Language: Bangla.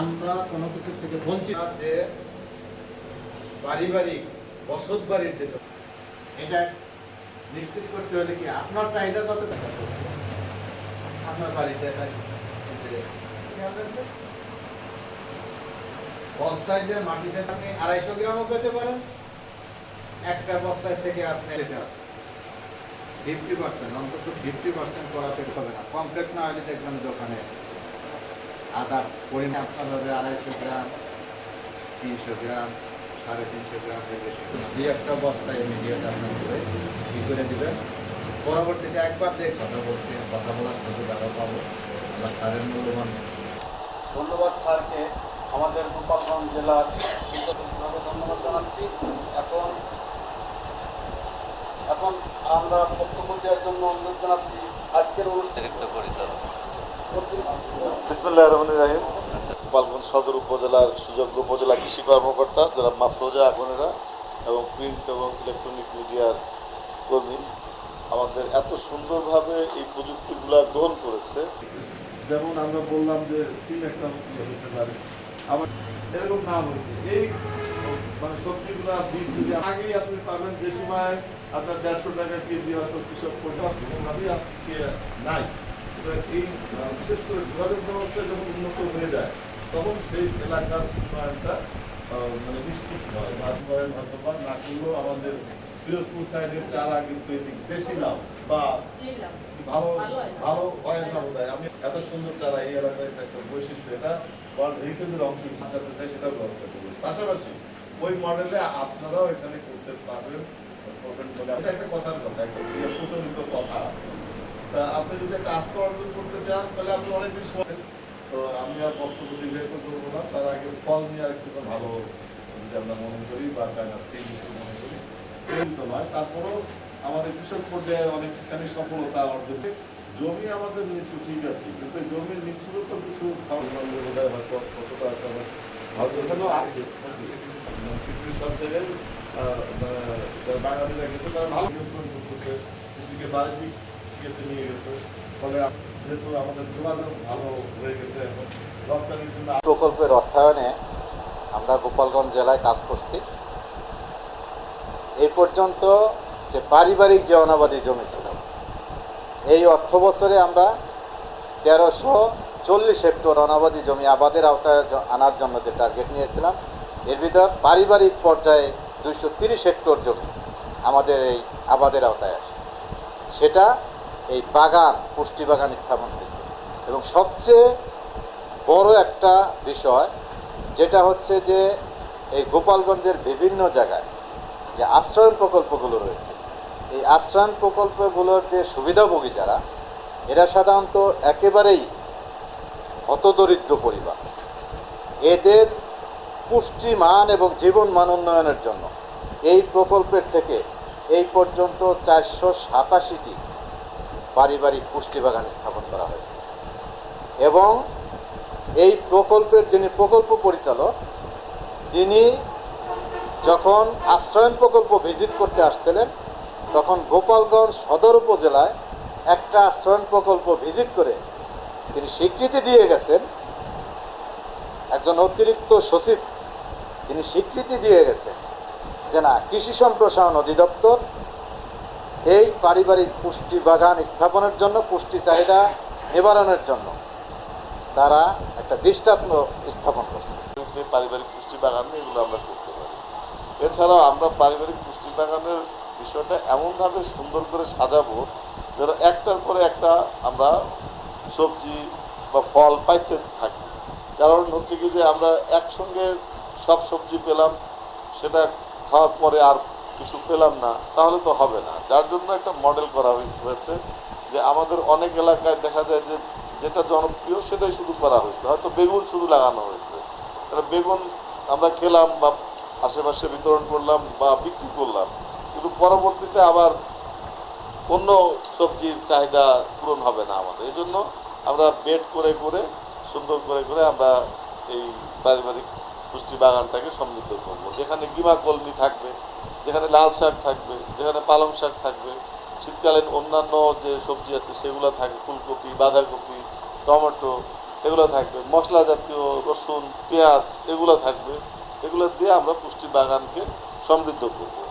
আমরা কোনো কিছু থেকে বঞ্চিত যে পারিবারিক বসত বাড়ির যে এটা নিশ্চিত করতে হলে কি আপনার চাহিদা যত আপনার বাড়িতে বস্তায় যে মাটিতে আপনি আড়াইশো গ্রামও পেতে পারেন। একটা বস্তায় থেকে আপনি এটা আছে ফিফটি পার্সেন্ট অন্তত ফিফটি পার্সেন্ট করাতে হবে না। কমপ্লিট না হলে দেখবেন দোকানে আদার পরিমাণ আপনার হবে আড়াইশো গ্রাম, তিনশো গ্রাম, সাড়ে তিনশো গ্রাম বেশি দুই একটা বস্তায় ইমিডিয়েট আপনার করে কী করে দিবেন? পরবর্তীতে একবার দিয়ে কথা বলছি, কথা বলার সুযোগ আরও পাবো। আমরা স্যারের মূল্যবান ধন্যবাদ স্যারকে, আমাদের গোপালগঞ্জ জেলার শিক্ষক ধন্যবাদ জানাচ্ছি। এখন এখন আমরা বক্তব্য দেওয়ার জন্য অনুরোধ জানাচ্ছি। আজকের অনুষ্ঠানে বিসমুল্লাহ রহমান রাহিম। গোপালগঞ্জ সদর উপজেলার সুযোগ্য উপজেলা কৃষি কর্মকর্তা যারা মাফরোজা আগনেরা এবং প্রিন্ট এবং ইলেকট্রনিক মিডিয়ার কর্মী। আমাদের এত সুন্দরভাবে এই প্রযুক্তিগুলো গ্রহণ করেছে। যেমন আমরা বললাম যে সিম একটা হতে পারে। আবার এরকম নাম হয়েছে। এই মানে সবজিগুলা বীজ আগেই আপনি পাবেন যে সময় আপনার দেড়শো টাকা কেজি হয়তো কৃষক আপনি নাই। এই বিশেষ করে যোগাযোগ ব্যবস্থা যখন উন্নত হয়ে যায় তখন সেই এলাকার উন্নয়নটা মানে নিশ্চিত হয়। বা না করলেও আমাদের পিরোজপুর সাইডের চারা কিন্তু এদিক বেশি লাভ বা ভালো ভালো হয়। না বোধ আমি এত সুন্দর চারা এই এলাকায় একটা বৈশিষ্ট্য এটা ওয়ার্ল্ড হেরিটেজের অংশ হিসেবে দেয় সেটার ব্যবস্থা করবে। পাশাপাশি ওই মডেলে আপনারাও এখানে করতে পারবেন করবেন বলে একটা কথার কথা একটা প্রচলিত আপনি যদি একটা আস্থা অর্জন করতে চান, তাহলে আপনি অনেকদিন সময়। তো আমি আর বক্তব্য দীর্ঘায়িত করব না। তার আগে ফল নিয়ে আরেকটু ভালো যদি আমরা মনে করি বা চায়না তিন মনে করি। নয়, তারপরেও আমাদের কৃষক পর্যায়ে অনেকখানি সফলতা অর্জন জমি আমাদের নিচু, ঠিক আছে, কিন্তু জমির নিচুরও তো কিছু কতটা আছে আমার আছে। পৃথিবীর সব জায়গায় গেছে তারা ভালো করতেছে। কৃষিকে বাণিজ্যিক ইয়েতে নিয়ে গেছে। ফলে যেহেতু আমাদের যোগাযোগ ভালো হয়ে গেছে প্রকল্পের অর্থায়নে আমরা গোপালগঞ্জ জেলায় কাজ করছি। এই পর্যন্ত যে পারিবারিক যে অনাবাদী জমি ছিল, এই অর্থ বছরে আমরা তেরোশো চল্লিশ হেক্টর অনাবাদী জমি আবাদের আওতায় আনার জন্য যে টার্গেট নিয়েছিলাম, এর ভিতর পারিবারিক পর্যায়ে দুইশো তিরিশ হেক্টর জমি আমাদের এই আবাদের আওতায় আসছে। সেটা এই বাগান, পুষ্টি বাগান স্থাপন হয়েছে। এবং সবচেয়ে বড় একটা বিষয়, যেটা হচ্ছে যে এই গোপালগঞ্জের বিভিন্ন জায়গায় যে আশ্রয়ন প্রকল্পগুলো রয়েছে, এই আশ্রয়ন প্রকল্পগুলোর যে সুবিধাভোগী যারা, এরা সাধারণত একেবারেই হতদরিদ্র পরিবার। এদের পুষ্টি মান এবং জীবন মান উন্নয়নের জন্য এই প্রকল্পের থেকে এই পর্যন্ত চারশো সাতাশিটি পারিবারিক পুষ্টি বাগান স্থাপন করা হয়েছে। এবং এই প্রকল্পের যিনি প্রকল্প পরিচালক, তিনি যখন আশ্রয়ন প্রকল্প ভিজিট করতে আসছিলেন, তখন গোপালগঞ্জ সদর উপজেলায় একটা আশ্রয়ন প্রকল্প ভিজিট করে তিনি স্বীকৃতি দিয়ে গেছেন। একজন অতিরিক্ত সচিব, তিনি স্বীকৃতি দিয়ে গেছেন যে না, কৃষি সম্প্রসারণ অধিদপ্তর এই পারিবারিক পুষ্টি বাগান স্থাপনের জন্য, পুষ্টি চাহিদা নিবারণের জন্য তারা একটা দৃষ্টান্ত স্থাপন করছে। পারিবারিক পুষ্টি বাগান এগুলো আমরা করতে পারি। এছাড়াও আমরা পারিবারিক পুষ্টি বাগানের বিষয়টা এমনভাবে সুন্দর করে সাজাবো যেন একটার পরে একটা আমরা সবজি বা ফল পাইতে থাকি। কারণ হচ্ছে কি যে আমরা একসঙ্গে সব সবজি পেলাম, সেটা খাওয়ার পরে আর কিছু পেলাম না, তাহলে তো হবে না। যার জন্য একটা মডেল করা হয়েছে- যে আমাদের অনেক এলাকায় দেখা যায় যে যেটা জনপ্রিয় সেটাই শুধু করা হয়েছে হয়তো বেগুন শুধু লাগানো হয়েছে। তাহলে বেগুন আমরা খেলাম বা আশেপাশে বিতরণ করলাম বা বিক্রি করলাম। কিন্তু পরবর্তীতে আবার অন্য সবজির চাহিদা পূরণ হবে না আমাদের। এই জন্য আমরা বেড করে করে, সুন্দর করে করে আমরা এই পারিবারিক পুষ্টি বাগানটাকে সমৃদ্ধ করব। যেখানে গিমা কলমি থাকবে যেখানে লাল শাক থাকবে, যেখানে পালং শাক থাকবে, শীতকালীন অন্যান্য যে সবজি আছে সেগুলো থাকে, ফুলকপি, বাঁধাকপি, টমেটো, এগুলো থাকবে। মশলা জাতীয় রসুন, পেঁয়াজ, এগুলো থাকবে। এগুলো দিয়ে আমরা পুষ্টি বাগানকে সমৃদ্ধ করব।